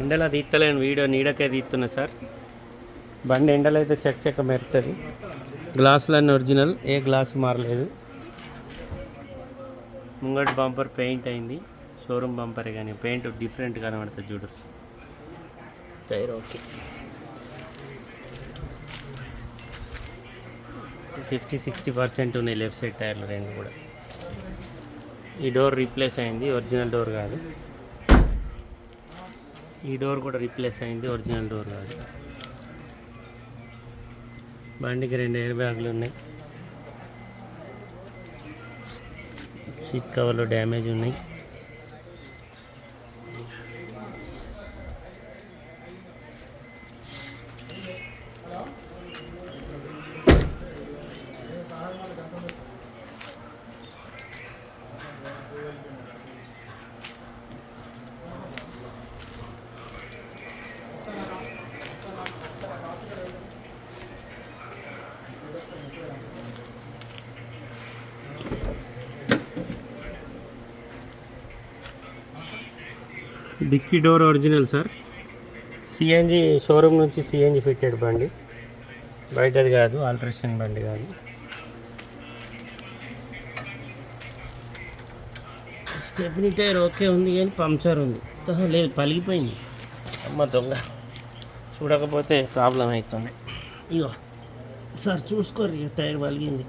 ఎండలో తీస్తలేను వీడియో నీడకే తీస్తున్నా సార్. బండి ఎండలో అయితే చెక్క చెక్క మెరుతుంది గ్లాసులన్నీ ఒరిజినల్ ఏ గ్లాస్ మారలేదు. ముంగటి బంపర్ పెయింట్ అయింది. షోరూమ్ బంపర్ కానీ పెయింట్ డిఫరెంట్ కనబడుతుంది చూడు. Tyre okay. Fifty sixty percent ఉన్నాయి లెఫ్ట్ సైడ్ టైర్లు రెండు కూడా. ఈ డోర్ రీప్లేస్ అయింది ఒరిజినల్ డోర్ కాదు. ఈ డోర్ కూడా రీప్లేస్ అయింది ఒరిజినల్ డోర్ కాదు. బండికి రెండు ఎయిర్ బ్యాగ్లు ఉన్నాయి. సీట్ కవర్లో డ్యామేజ్ ఉన్నాయి. Dicky door original sir. CNG showroom నుంచి సిఎన్జి ఫిట్టెడ్ బండి. బయటది కాదు ఆల్ట్రేషన్ బండి కాదు. స్టెప్నీ టైర్ ఓకే ఉంది కానీ పంక్చర్ ఉంది. లేదు పలిగిపోయింది. అమ్మ దొంగ. చూడకపోతే ప్రాబ్లం అవుతుంది. ఇగో సార్ చూసుకోరు ఇక టైర్ పలిగింది.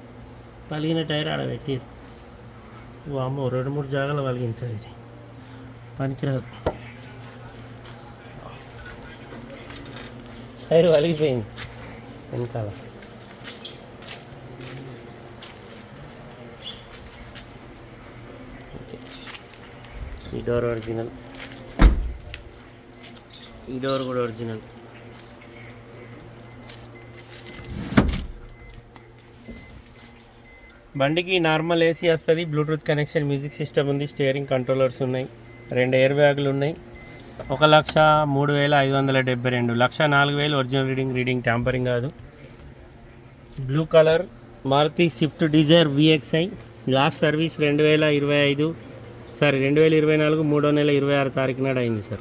పలిగిన టైర్ ఆడ పెట్టిరు అమ్మో రెండు మూడు జాగాలు పలిగింది సార్ ఇది. పనికిరాదు. టైర్ వలిగిపోయింది వెనకాల. ఈ డోర్ ఒరిజినల్. ఈ డోర్ కూడా ఒరిజినల్. బండికి నార్మల్ ఏసీ వస్తుంది బ్లూటూత్ కనెక్షన్ మ్యూజిక్ సిస్టమ్ ఉంది స్టీరింగ్ కంట్రోలర్స్ ఉన్నాయి రెండు ఎయిర్ బ్యాగులు ఉన్నాయి. ఒక లక్ష మూడు వేల ఐదు వందల డెబ్బై రెండు. లక్ష నాలుగు వేలు ఒరిజినల్ రీడింగ్ రీడింగ్ ట్యాంపరింగ్ కాదు. Blue colour Maruti Swift Dzire VXI last service రెండు వేల ఇరవై ఐదు సారీ రెండు వేల ఇరవై నాలుగు మూడో నెల ఇరవై ఆరు తారీఖు నాడు అయింది సార్.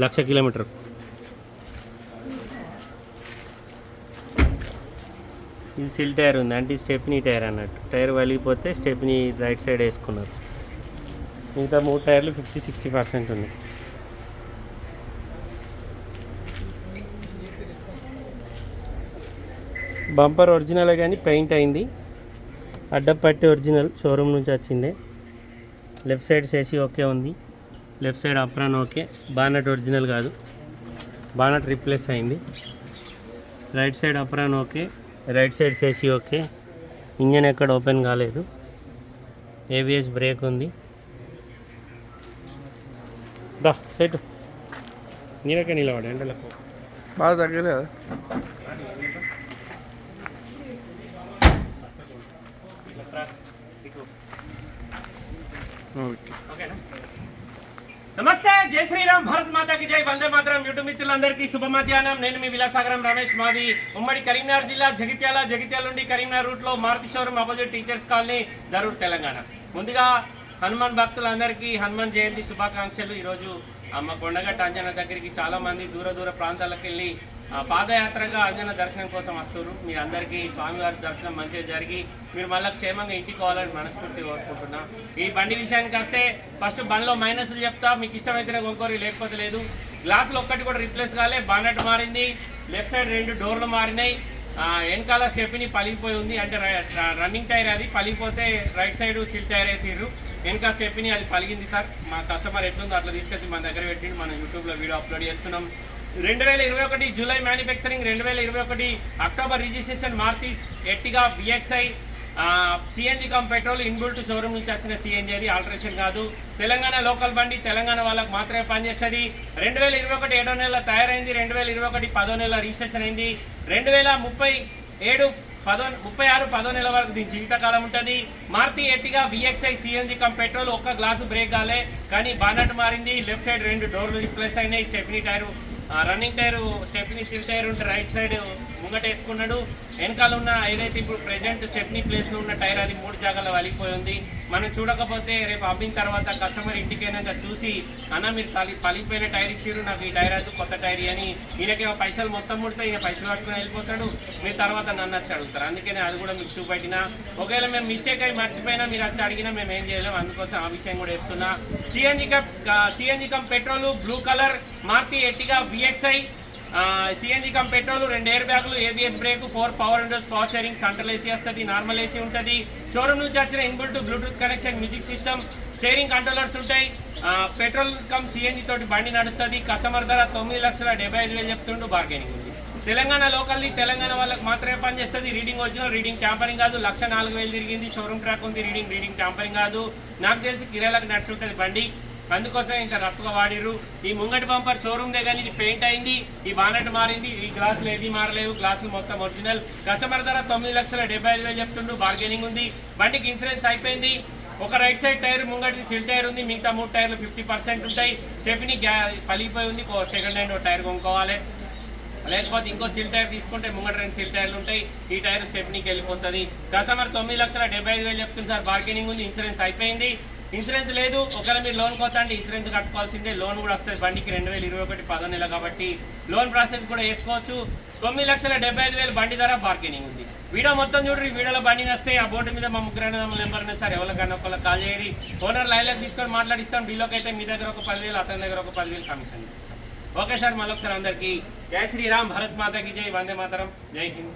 లక్ష కిలోమీటర్. ఇది సిల్ టైర్ ఉంది. అంటే స్టెప్నీ టైర్ అన్నట్టు. టైర్ వలిగిపోతే స్టెప్నీ రైట్ సైడ్ వేసుకున్నారు. మిగతా మూడు టైర్లు ఫిఫ్టీ సిక్స్టీ పర్సెంట్ ఉంది బంపర్ ఒరిజినల్ కానీ పెయింట్ అయింది. అడ్డపట్టి ఒరిజినల్ షోరూమ్ నుంచి వచ్చింది. లెఫ్ట్ సైడ్ చేసి ఓకే ఉంది. Left side apron okay. Bonnet original కాదు. బానట్ రీప్లేస్ అయింది. Right side apron okay. Right side చేసి ఓకే. ఇంజన్ ఎక్కడ ఓపెన్ కాలేదు. ఏబిఎస్ బ్రేక్ ఉంది. దా సెట్. నీరకే నిలబడి ఎండలకు. బాగా తగ్గలేదు? నమస్తే జై శ్రీరామ్ భారత్ మాతాకి జై. వందే మాతరం యూట్యూబ్ మిత్రులందరికీ శుభ మధ్యాహ్నం. నేను మీ విలాసాగరం రమేష్ మాది. ఉమ్మడి కరీంనగర్ జిల్లా జగిత్యాల జగిత్యాల నుండి కరీంనగర్ రూట్లో Maruti showroom opposite teachers colony Darur Telangana. ముందుగా హనుమాన్ భక్తులందరికీ హనుమాన్ జయంతి శుభాకాంక్షలు. ఈరోజు అమ్మ కొండగట్ట అంజన దగ్గరికి చాలామంది దూర దూర ప్రాంతాలకు వెళ్ళి పాదయాత్రగా అర్జున దర్శనం కోసం వస్తారు మీ అందరికీ స్వామివారి దర్శనం మంచిగా జరిగి మీరు మళ్ళీ క్షేమంగా ఇంటికి పోవాలని మనస్ఫూర్తిగా కోరుకుంటున్నా. ఈ బండి విషయానికి వస్తే ఫస్ట్ బండిలో మైనస్లు చెప్తా. మీకు ఇష్టమైతేనే కొనుక్కోరు లేకపోతే లేదు. గ్లాసులు ఒక్కటి కూడా రిప్లేస్ కాలే. బానట్ మారింది. లెఫ్ట్ సైడ్ రెండు డోర్లు మారినాయి. వెనకాల స్టెప్ని పలిగిపోయి ఉంది. అంటే రన్నింగ్ టైర్ అది. పలిగిపోతే రైట్ సైడ్ సిల్ టైర్ వేసిర్రు. వెనక స్టెప్ని అది పలిగింది సార్. మా కస్టమర్ ఎట్లుందో అట్లా తీసుకొచ్చి మన దగ్గర పెట్టిండు. మనం యూట్యూబ్లో వీడియో అప్లోడ్ చేస్తున్నాం. రెండు వేల ఇరవై ఒకటి జూలై మ్యానుఫ్యాక్చరింగ్ రెండు వేల ఇరవై ఒకటి October registration Maruti Ertiga VXI CNG cum petrol inbuilt showroom నుంచి వచ్చిన సిఎన్జి అది ఆల్టరేషన్ కాదు. తెలంగాణ లోకల్ బండి తెలంగాణ వాళ్ళకు మాత్రమే పనిచేస్తుంది. రెండు వేల ఇరవై ఒకటి ఏడో నెల తయారైంది రెండు వేల ఇరవై ఒకటి పదో నెల రిజిస్ట్రేషన్ అయింది. రెండు వేల ముప్పై ఏడు పదో ముప్పై ఆరు పదో నెల వరకు దీని జీవితకాలం ఉంటుంది. Maruti Ertiga VXI CNG cum petrol ఒక్క గ్లాసు బ్రేక్ కాలే కానీ బానట్ మారింది. లెఫ్ట్ సైడ్ రెండు డోర్లు రిప్లేస్ అయినాయి. Stepney tyre running tyre stepney seal tyre ఉంటే రైట్ సైడ్ ముంగట వేసుకున్నాడు. వెనకాల ఉన్న ఏదైతే ఇప్పుడు ప్రెజెంట్ స్టెప్ని ప్లేస్లో ఉన్న టైర్ అది మూడు జాగాలో వలిగిపోయి ఉంది. మనం చూడకపోతే రేపు అమ్మిన తర్వాత కస్టమర్ ఇంటికైనాక చూసి అన్న మీరు పలి పలిగిపోయిన టైర్ ఇచ్చిర్రు నాకు ఈ టైర్ అది కొత్త టైర్ అని ఈయనకేమో పైసలు మొత్తం ముడితే ఈయన పైసలు పట్టుకుని వెళ్ళిపోతాడు. మీరు తర్వాత నన్ను వచ్చి అడుగుతారు. అందుకనే అది కూడా మీకు చూపెట్టిన. ఒకవేళ మేము మిస్టేక్ అయి మర్చిపోయినా మీరు వచ్చి అడిగినా మేము ఏం చేయలేము అందుకోసం ఆ విషయం కూడా చెప్తున్నా. CNG cum CNG cum petrol blue colour Maruti Ertiga VXI CNG cum petrol రెండు ఎయిర్ బ్యాగులు ABS brake four power windows power steering central AC వస్తుంది నార్మల్ ఏసీ ఉంటుంది. షోరూమ్ నుంచి వచ్చిన inbuilt Bluetooth connection music system steering controllers ఉంటాయి. Petrol cum CNG తోటి బండి నడుస్తుంది. కస్టమర్ ధర తొమ్మిది లక్షల డెబ్బై ఐదు వేలు చెప్తుండు బార్గెనింగ్ ఉంది. తెలంగాణ లోకల్ది తెలంగాణ వాళ్ళకి మాత్రమే పనిచేస్తుంది రీడింగ్ ఒరిజినల్ రీడింగ్ ట్యాంపరింగ్ కాదు. లక్ష నాలుగు వేలు తిరిగింది. షోరూమ్ ట్రాక్ ఉంది. రీడింగ్ రీడింగ్ ట్యాంపరింగ్ కాదు. నాకు తెలిసి కిరాలకు నడుచుంటుంది బండి. అందుకోసం ఇంకా రఫ్గా వాడిర్రు. ఈ ముంగటి బంపర్ షోరూమ్ దగ్గర ఇది పెయింట్ అయింది ఈ బానట్ మారింది ఈ గ్లాసులు ఏవి మారలేవు గ్లాసులు మొత్తం ఒరిజినల్. కస్టమర్ ధర తొమ్మిది లక్షల డెబ్బై ఐదు వేలు చెప్తుండ్రు బార్గెనింగ్ ఉంది. బండికి ఇన్సూరెన్స్ అయిపోయింది. ఒక రైట్ సైడ్ టైర్ ముంగటి సిల్ టైర్ ఉంది మిగతా మూడు టైర్లు ఫిఫ్టీ పర్సెంట్ ఉంటాయి. స్టెప్ని గ్యా పలిగిపోయి ఉంది సెకండ్ హ్యాండ్ టైర్ కొనుక్కోవాలి. లేకపోతే ఇంకో సిల్ టైర్ తీసుకుంటే ముంగట రెండు సిల్ టైర్లు ఉంటాయి. ఈ టైర్ స్టెప్నీకి వెళ్ళిపోతుంది. కస్టమర్ తొమ్మిది లక్షల డెబ్బై ఐదు వేలు చెప్తుంది సార్ బార్గెనింగ్ ఉంది ఇన్సూరెన్స్ అయిపోయింది. ఇన్సూరెన్స్ లేదు. ఒకవేళ మీరు లోన్ పోతా అంటే ఇన్సూరెన్స్ కట్టుకోవాల్సిందే. లోన్ కూడా వస్తుంది. బండికి రెండు వేల ఇరవై ఒకటి పదో నెల కాబట్టి లోన్ ప్రాసెస్ కూడా వేసుకోవచ్చు తొమ్మిది లక్షల డెబ్బై ఐదు వేలు బండి ధర బార్గెనింగ్ ఉంది. వీడియో మొత్తం చూడండి. ఈ వీడియోలో బండి వస్తే ఆ బోర్డు మీద మా ముగ్గురు నెంబర్ అనేది సార్. ఎవరికన్నా ఒకళ్ళు కాల్ చేయరి ఓనర్ లైన్లో తీసుకొని మాట్లాడిస్తాం. డీలోకి అయితే మీ దగ్గర ఒక పదివేలు అతని దగ్గర ఒక పదివేలు కమిషన్ ఇస్తాం ఓకే సార్. మళ్ళొకసారి అందరికీ జై శ్రీరామ్. భరత్ మాతకి జై. వందే మాతరం. జై హింద్.